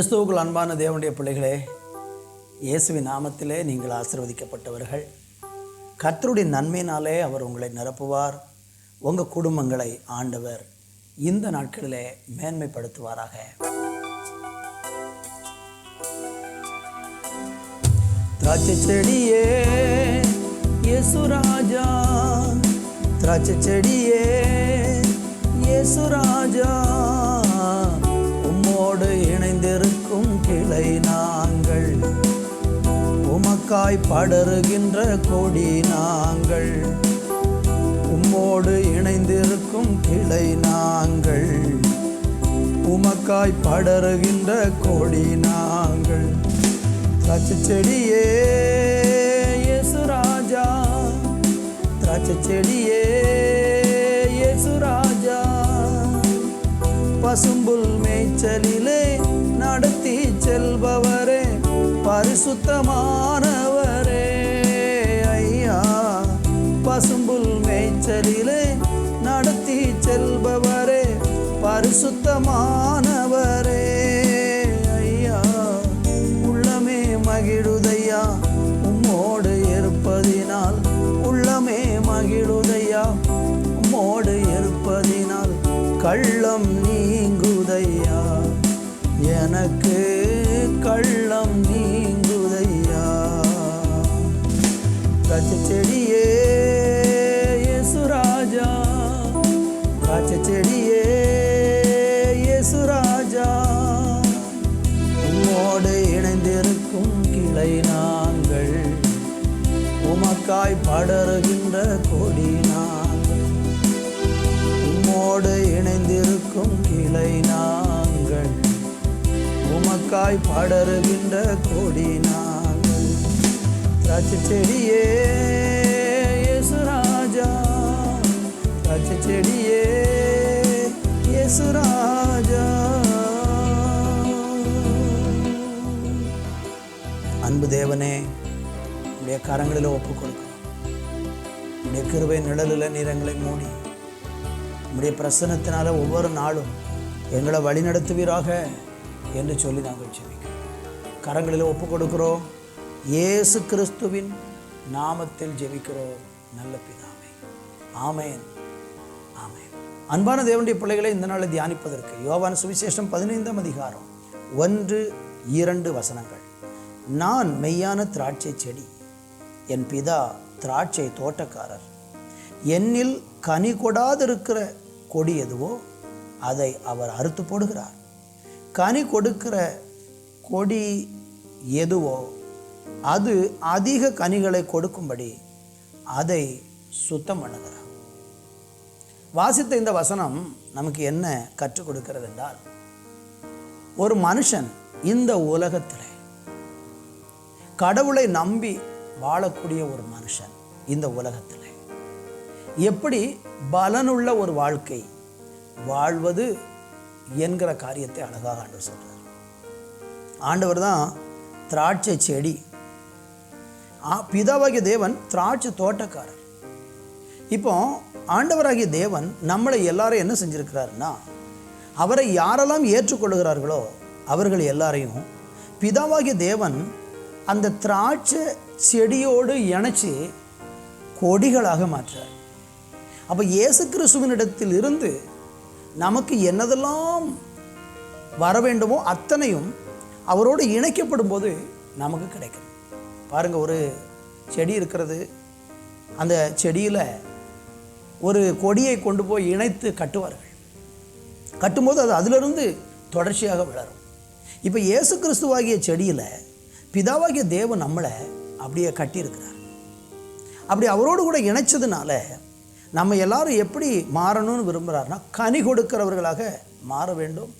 கிறிஸ்துவுக்குள் அன்பான தேவனுடைய பிள்ளைகளே இயேசுவின் நாமத்திலே நீங்கள் ஆசிர்வதிக்கப்பட்டவர்கள். கர்த்தருடைய நன்மையினாலே அவர் உங்களை நிரப்புவார். உங்கள் குடும்பங்களை ஆண்டவர் இந்த நாட்களிலே மேன்மைப்படுத்துவாராக. திராட்சை செடியே இயேசுராஜா திராட்சை செடியே இணைந்திருக்கும் நாங்கள். உமக்காய் படருகின்ற கொடி நாங்கள். உம்மோடு இணைந்திருக்கும் கிளை நாங்கள். உமக்காய் படருகின்ற கொடி நாங்கள். திராட்சை செடியே இயேசுராஜா திராட்சை செடியே இயேசுராஜா பசும்புல் மேய்ச்சலிலே நடத்தி செல்பவரே பரிசுத்தமானவரே. ஐயா பசும்புல் மேய்ச்சலிலே நடத்தி செல்பவரே பரிசுத்தமானவரே. எனக்கு கள்ளம் நீங்குதையா? திராட்சை செடியே இயேசுராஜா திராட்சை செடியே இயேசுராஜா உம்மோடு இணைந்திருக்கும் கிளை நாங்கள் உமக்காய் படருகின்ற கொடி நாங்கள். உம்மோடு இணைந்திருக்கும் கிளை நாங்கள். காய் படருகின்ற கொடி நாங்கள். திராட்சை செடியே இயேசுராஜா திராட்சை செடியே இயேசுராஜா அன்பு தேவனே உடைய கரங்களில் ஒப்புக் கொடுக்கும் உடைய கிருபை நிழலில் நிறங்களை மூடி உடைய பிரசனத்தினால ஒவ்வொரு நாளும் எங்களை வழிநடத்துவீராக. என்று சொல்லி நாங்கள் ஜெபிக்கிறோம். கரங்களில் ஒப்புக் கொடுக்கிறோம் இயேசு கிறிஸ்துவின் நாமத்தில் ஜெபிக்கிறோம். நல்ல பிதாமை ஆமேன். ஆமேன். அன்பான தேவனுடைய பிள்ளைகளை இந்த நாளை தியானிப்பதற்கு யோவான் சுவிசேஷம் பதினைந்தாம் அதிகாரம் ஒன்று இரண்டு வசனங்கள். நான் மெய்யான திராட்சை செடி என் பிதா திராட்சை தோட்டக்காரர். என்னில் கனி கொடாதிருக்கிற கொடி எதுவோ அதை அவர் அறுத்து போடுகிறார். கனி கொடுக்கிற கொடி எதுவோ அது அதிக கனிகளை கொடுக்கும்படி அதை சுத்தம் பண்ணுகிறார் வாசித்த இந்த வசனம் நமக்கு என்ன கற்றுக் கொடுக்கிறது என்றால் ஒரு மனுஷன் இந்த உலகத்தில் கடவுளை நம்பி வாழக்கூடிய ஒரு மனுஷன் இந்த உலகத்தில். எப்படி பலனுள்ள ஒரு வாழ்க்கை வாழ்வது என்கிற காரியத்தை அழகாக ஆண்டவர் சொல்றார். ஆண்டவர் தான் திராட்சை செடி. பிதாவாகிய தேவன் திராட்சை தோட்டக்காரர். இப்போ ஆண்டவராகிய தேவன் நம்மளை எல்லாரும் என்ன செஞ்சிருக்கிறாருன்னா அவரை யாரெல்லாம் ஏற்றுக்கொள்கிறார்களோ அவர்கள் எல்லாரையும் பிதாவாகிய தேவன் அந்த திராட்சை செடியோடு இணைச்சி கொடிகளாக மாற்றார் அப்போ இயேசு கிறிஸ்துவனிடத்தில் இருந்து நமக்கு என்னதெல்லாம் வர வேண்டுமோ அத்தனையும் அவரோடு இணைக்கப்படும் போது நமக்கு கிடைக்கும். பாருங்க ஒரு செடி இருக்கிறது. அந்த செடியில் ஒரு கொடியை கொண்டு போய் இணைத்து கட்டுவார்கள். கட்டும்போது அது அதிலிருந்து தொடர்ச்சியாக வளரும். இப்போ இயேசு கிறிஸ்துவாகிய செடியில் பிதாவாகிய தேவன் நம்மளை அப்படியே கட்டியிருக்கிறார். அப்படி அவரோடு கூட இணைச்சதுனால நம்ம எல்லாரும் எப்படி மாறணும்னு விரும்புகிறாருன்னா கனி கொடுக்கிறவர்களாக மாற வேண்டும்.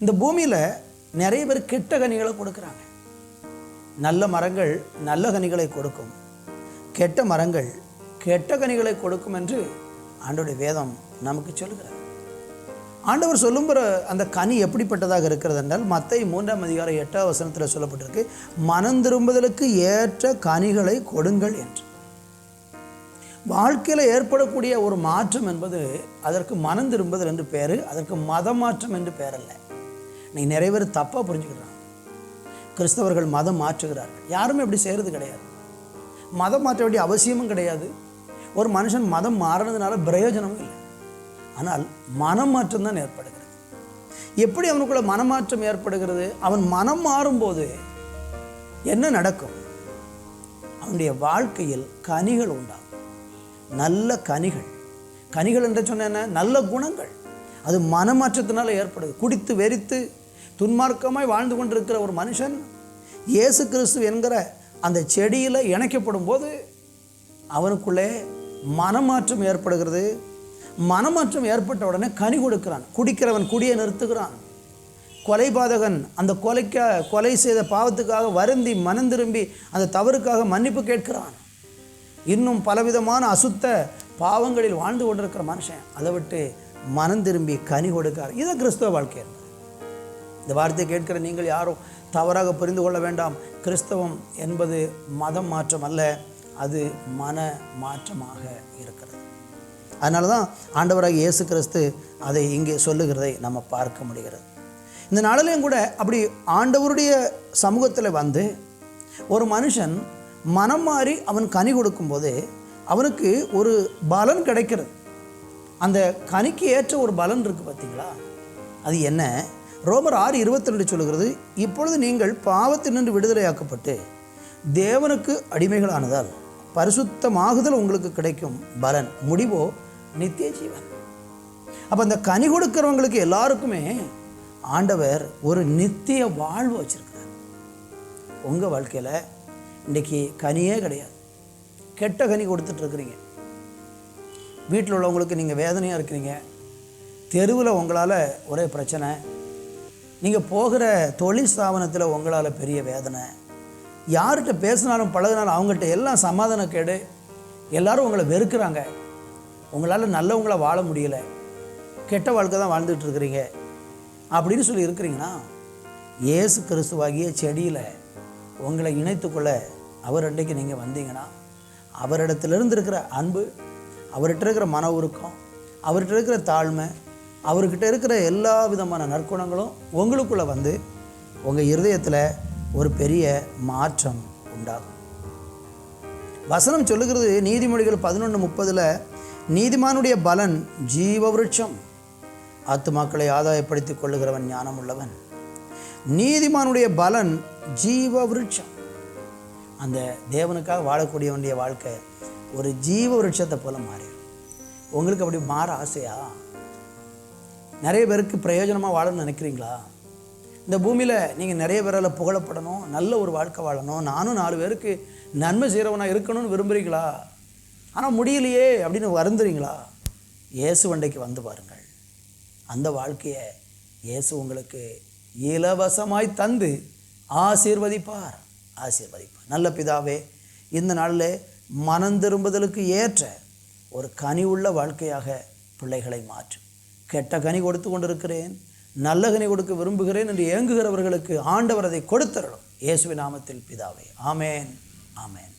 இந்த பூமியில் நிறைய பேர் கெட்ட கனிகளை கொடுக்குறாங்க. நல்ல மரங்கள் நல்ல கனிகளை கொடுக்கும். கெட்ட மரங்கள் கெட்ட கனிகளை கொடுக்கும் என்று ஆண்டோடைய வேதம் நமக்கு சொல்லுகிறது. ஆண்டவர் சொல்லும்புற அந்த கனி எப்படிப்பட்டதாக இருக்கிறது என்றால் மத்தை மூன்றாம் அதிகாரம் எட்டாம் வசனத்தில் சொல்லப்பட்டிருக்கு மனம் திரும்புதலுக்கு ஏற்ற கனிகளை கொடுங்கள் என்று. வாழ்க்கையில் ஏற்படக்கூடிய ஒரு மாற்றம் என்பது அதற்கு மனம் திரும்புதல் என்று பேர் அதற்கு மத மாற்றம் என்று பேர் அல்ல நீ நிறைய பேர் தப்பாக புரிஞ்சுக்கிறாங்க. கிறிஸ்தவர்கள் மதம் மாற்றுகிறார்கள். யாருமே அப்படி செய்கிறது கிடையாது. மதம் மாற்ற வேண்டிய அவசியமும் கிடையாது. ஒரு மனுஷன் மதம் மாறினதுனால பிரயோஜனமும் இல்லை. ஆனால் மனம் மாற்றம் தான் ஏற்படுகிறது. எப்படி அவனுக்குள்ள மனமாற்றம் ஏற்படுகிறது? அவன் மனம் மாறும்போது என்ன நடக்கும்? அவனுடைய வாழ்க்கையில் கனிகள் உண்டாகும் நல்ல கனிகள். கனிகள் என்று சொன்ன என்ன? நல்ல குணங்கள். அது மனமாற்றத்தினால் ஏற்படுது. குடித்து வெறித்து துன்மார்க்கமாய் வாழ்ந்து கொண்டிருக்கிற ஒரு மனுஷன் இயேசு கிறிஸ்து என்கிற அந்த செடியில் இணைக்கப்படும் போது அவனுக்குள்ளே மனமாற்றம் ஏற்படுகிறது. மனமாற்றம் ஏற்பட்ட உடனே கனி கொடுக்கிறான். குடிக்கிறவன் குடியை நிறுத்துகிறான். கொலைபாதகன் அந்த கொலைக்க கொலை செய்த பாவத்துக்காக வருந்தி மனம் திரும்பி அந்த தவறுக்காக மன்னிப்பு கேட்கிறான். இன்னும் பலவிதமான அசுத்த பாவங்களில் வாழ்ந்து கொண்டிருக்கிற மனுஷன். அதை விட்டு மனம் திரும்பி கனி கொடுக்கார். இதுதான் கிறிஸ்தவ வாழ்க்கை இந்த வார்த்தையை கேட்கிற நீங்கள் யாரும் தவறாக புரிந்து கொள்ள வேண்டாம். கிறிஸ்தவம் என்பது மதம் மாற்றம் அல்ல அது மன மாற்றமாக இருக்கிறது. அதனால தான் ஆண்டவராக இயேசு கிறிஸ்து அதை இங்கே சொல்லுகிறதை நம்ம பார்க்க முடிகிறது. இந்த நாளிலையும் கூட அப்படி ஆண்டவருடைய சமூகத்தில் வந்து ஒரு மனுஷன் மனம் மாறி அவன் கனி கொடுக்கும்போது அவனுக்கு ஒரு பலன் கிடைக்கிறது. அந்த கனிக்கு ஏற்ற ஒரு பலன் இருக்குது பார்த்தீங்களா? அது என்ன? ரோமர் ஆறு இருபத்தி ரெண்டு சொல்லுகிறது இப்பொழுது நீங்கள் பாவத்தினின்று விடுதலையாக்கப்பட்டு தேவனுக்கு அடிமைகளானதால் பரிசுத்தமாகுதல் உங்களுக்கு கிடைக்கும் பலன். முடிவோ? நித்திய ஜீவன். அப்போ அந்த கனி கொடுக்கிறவங்களுக்கு எல்லாருக்குமே ஆண்டவர் ஒரு நித்திய வாழ்வு வச்சுருக்கிறார். உங்கள் வாழ்க்கையில் இன்றைக்கி கனியே கிடையாது. கெட்ட கனி கொடுத்துட்ருக்குறீங்க. வீட்டில் உள்ளவங்களுக்கு நீங்கள் வேதனையாக இருக்கிறீங்க. தெருவில் உங்களால் ஒரே பிரச்சனை. நீங்கள் போகிற தொழில் ஸ்தாபனத்தில் உங்களால் பெரிய வேதனை. யார்கிட்ட பேசினாலும் பழகினாலும் அவங்கள்ட்ட எல்லாம் சமாதான கேடு. எல்லோரும் உங்களை வெறுக்கிறாங்க. உங்களால் நல்லவங்கள வாழ முடியலை. கெட்ட வாழ்க்கை தான் வாழ்ந்துட்டு இருக்கிறீங்க அப்படின்னு சொல்லி இருக்கிறீங்கன்னா இயேசு கிறிஸ்துவாகிய செடியில் உங்களை இணைத்துக்கொள்ள அவர் அன்றைக்கு நீங்கள் வந்தீங்கன்னா அவரிடத்துலேருந்து இருக்கிற அன்பு அவர்கிட்ட இருக்கிற மன உருக்கம் அவர்கிட்ட இருக்கிற தாழ்மை அவர்கிட்ட இருக்கிற எல்லா விதமான நற்குணங்களும் உங்களுக்குள்ளே வந்து உங்கள் இருதயத்தில் ஒரு பெரிய மாற்றம் உண்டாகும். வசனம் சொல்லுகிறது நீதிமொழிகள் பதினொன்று முப்பதில் நீதிமானுடைய பலன் ஜீவவிருட்சம். ஆத்துமாக்களை ஆதாயப்படுத்திக் கொள்ளுகிறவன் ஞானம் உள்ளவன் நீதிமானுடைய பலன் ஜீவ விருட்சம் அந்த தேவனுக்காக வாழக்கூடிய வேண்டிய வாழ்க்கை ஒரு ஜீவ விருட்சத்தை போல மாறிடும். உங்களுக்கு அப்படி மாற ஆசையா? நிறைய பேருக்கு பிரயோஜனமாக வாழணும்னு நினைக்கிறீங்களா? இந்த பூமியில் நீங்கள் நிறைய பேரால் புகழப்படணும் நல்ல ஒரு வாழ்க்கை வாழணும் நானும் நாலு பேருக்கு நன்மை செய்கிறவனாக இருக்கணும்னு விரும்புகிறீங்களா ஆனால் முடியலையே அப்படின்னு வருந்துறீங்களா? இயேசு வண்டைக்கு வந்து பாருங்கள். அந்த வாழ்க்கையை இயேசு உங்களுக்கு இலவசமாய் தந்து ஆசீர்வதிப்பார். ஆசீர்வதிப்பார். நல்ல பிதாவே இந்த நாளில் மனம் திரும்புதலுக்கு ஏற்ற ஒரு கனி உள்ள வாழ்க்கையாக பிள்ளைகளை மாற்றும் கெட்ட கனி கொடுத்து கொண்டிருக்கிறேன் நல்ல கனி கொடுக்க விரும்புகிறேன் என்று ஏங்குகிறவர்களுக்கு ஆண்டவர் அதை கொடுத்தரணும் இயேசுவின் நாமத்தில் பிதாவே ஆமேன் ஆமேன்.